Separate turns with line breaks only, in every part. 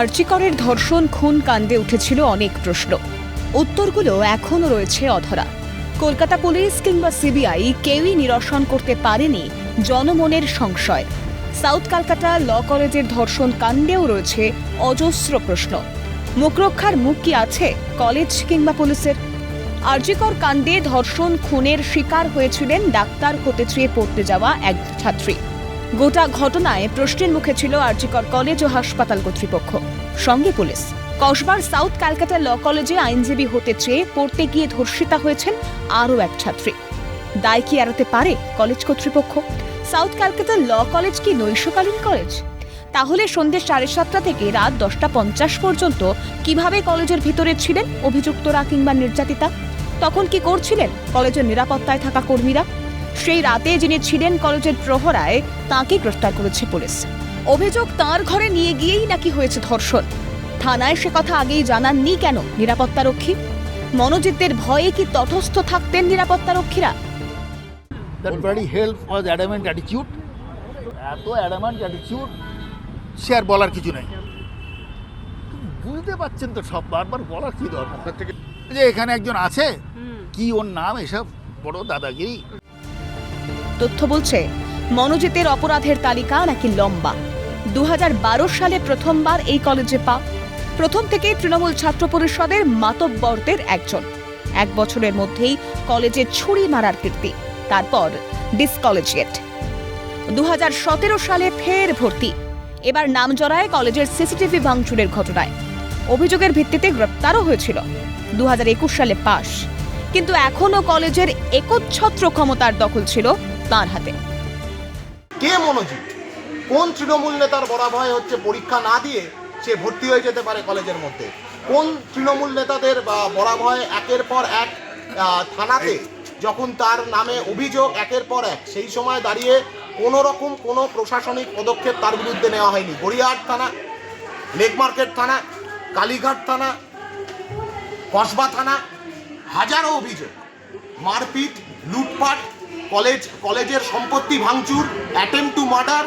আর্চিকরের ধর্ষণ খুন কাণ্ডে উঠেছিল অনেক প্রশ্ন। উত্তরগুলো এখনও রয়েছে অধরা। কলকাতা পুলিশ কিংবা সিবিআই কেউই নিরসন করতে পারেনি জনমনের সংশয়। সাউথ কলকাতা ল কলেজের ধর্ষণ কাণ্ডেও রয়েছে অজস্র প্রশ্ন। মুখরক্ষার মুখ কি আছে কলেজ কিংবা পুলিশের? আরজিকর কাণ্ডে ধর্ষণ খুনের শিকার হয়েছিলেন ডাক্তার হতে চেয়ে পড়তে যাওয়া এক ছাত্রী। গোটা ঘটনায় প্রশ্নের মুখে ছিল আরজিকর কলেজ ও হাসপাতাল কর্তৃপক্ষ। সঙ্গে পুলিশ। কসবার সাউথ ক্যালকাটা ল কলেজে আইনজীবী হতে চেয়ে পড়তে গিয়ে ধর্ষিতা হয়েছেন আরও এক ছাত্রী। দায় কি এড়াতে পারে কলেজ কর্তৃপক্ষ? সাউথ ক্যালকাটা ল কলেজ কি নৈশকালীন কলেজ? তাহলে সন্ধ্যে সাড়ে সাতটা থেকে রাত দশটা পঞ্চাশ পর্যন্ত কীভাবে কলেজের ভিতরে ছিলেন অভিযুক্তরা কিংবা নির্যাতিতা? তখন কি করছিলেন কলেজের নিরাপত্তায় থাকা কর্মীরা? সেই রাতে যিনি ছিলেন কলেজের প্রহরায় তাঁকে গ্রেফতার করেছে পুলিশ। অভিযোগ তার ঘরে নিয়ে গিয়েই নাকি হয়েছে ধর্ষণ। থানায় সে কথা আগেই জানাননি কেন নিরাপত্তারক্ষী মনোজিতের ভয়ে কি তটস্থ থাকতেন নিরাপত্তারক্ষীরা
that bloody hell was adamant attitude. এত অ্যাডামেন্ট অ্যাটিটিউড সে আর বলার কিছু নেই। বুঝতে পারছেন তো সব বারবার বলার কি দরকার? যে এখানে একজন আছে কি ওর নাম এসব বড় দাদাগিরি?
তথ্য বলছে, মনোজিতের অপরাধের তালিকা নাকি লম্বা। দু হাজার বারো সালে প্রথমবার এই কলেজে পা প্রথম থেকে তৃণমূল ছাত্র পরিষদের মাতব্বরদের একজন। এক বছরের মধ্যেই কলেজে ছুরি মারার কীর্তি, তারপর ডিসকলেজিয়েট। দু হাজার সতেরো সালে ফের ভর্তি, এবার নাম জড়ায় কলেজের সিসিটিভি ভাঙচুরের ঘটনায়। অভিযোগের ভিত্তিতে গ্রেপ্তারও হয়েছিল দু হাজার একুশ সালে পাশ। কিন্তু এখনও কলেজের একচ্ছত্র ক্ষমতার দখল ছিল তার হাতে।
কে মনোযোগ কোন তৃণমূল নেতার বরাভয় হচ্ছে পরীক্ষা না দিয়ে সে ভর্তি হয়ে যেতে পারে কলেজের মধ্যে? কোন তৃণমূল নেতাদের বা বরাভয় একের পর এক থানাতে যখন তার নামে অভিযোগ একের পর এক, সেই সময় দাঁড়িয়ে কোনো রকম কোনো প্রশাসনিক পদক্ষেপ তার বিরুদ্ধে নেওয়া হয়নি। গড়িয়াহাট থানা, লেক মার্কেট থানা, কালীঘাট থানা, কসবা থানা, হাজারো অভিযোগ, মারপিট, লুটপাট কলেজ, কলেজের সম্পত্তি ভাঙচুর অ্যাটেম্প টু মার্ডার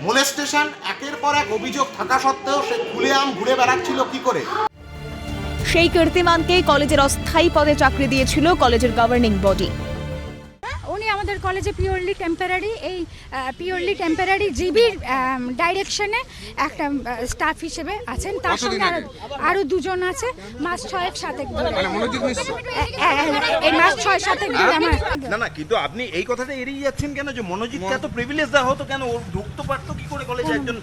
মোলেস্টেশন একের পর এক অভিযোগ থাকা সত্ত্বেও সে খুলে আম ঘুরে বেড়াচ্ছিল কি করে?
সেই কীর্তিমানকে কলেজের অস্থায়ী পদে চাকরি দিয়েছিল কলেজের গভর্নিং বডি
আমাদের কলেজে পিওরলি টেম্পোরারি এই পিওরলি টেম্পোরারি জিবির ডাইরেকশনে একটা স্টাফ হিসেবে আছেন। তার সঙ্গে আরও আরও দুজন আছে। মাস ছয়েক সাতেক ধরে। এই মাস ছয় সাতেক ধরে আমার
না না কিন্তু আপনি এই কথাটা এড়িয়ে যাচ্ছেন কেন? যে মনোজিৎকে এত প্রিভিলেজ দেওয়া হতো কেন? ওর ঢুকতে পারতো কি করে কলেজে একজন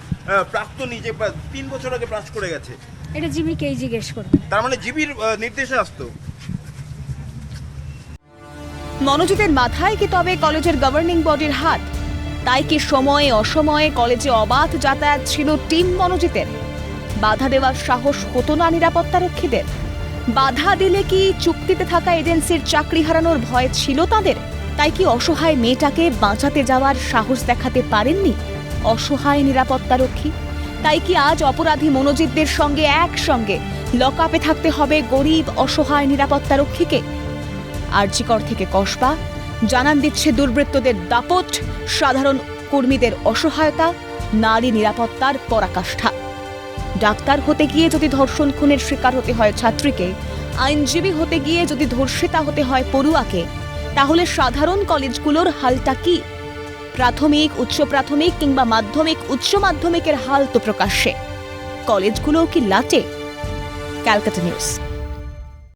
প্রাক্তনী যে তিন বছর আগে পাস করে গেছে।
এটা জিবিকেই জিজ্ঞেস করবেন
তার মানে জিবির নির্দেশে আসতো।
মনোজিতের মাথায় কি তবে কলেজের গভর্নিং বডির হাত? তাই কি সময়ে অসময়ে কলেজে অবাধ যাতায়াত ছিল টিম মনোজিতের? বাধা দেওয়ার সাহস হতো না নিরাপত্তারক্ষীদের? বাধা দিলে কি চুক্তিতে থাকা এজেন্সির চাকরি হারানোর ভয় ছিল তাদের? তাই কি অসহায় মেয়েটাকে বাঁচাতে যাওয়ার সাহস দেখাতে পারেননি অসহায় নিরাপত্তারক্ষী? তাই কি আজ অপরাধী মনোজিতদের সঙ্গে একসঙ্গে লকআপে থাকতে হবে গরিব, অসহায় নিরাপত্তারক্ষীকে? আরজিকর থেকে কসবা। জানান দিচ্ছে দুর্বৃত্তদের দাপট, সাধারণ কর্মীদের অসহায়তা, নারী নিরাপত্তার পরাকাষ্ঠা। ডাক্তার হতে গিয়ে যদি ধর্ষণ খুনের শিকার হতে হয় ছাত্রীকে, আইনজীবী হতে গিয়ে যদি ধর্ষিতা হতে হয় পড়ুয়াকে, তাহলে সাধারণ কলেজগুলোর হালটা কি? প্রাথমিক, উচ্চ প্রাথমিক কিংবা মাধ্যমিক, উচ্চ মাধ্যমিকের হাল তো প্রকাশ্যে। কলেজগুলোও কি লাটে? ক্যালকাটা নিউজ।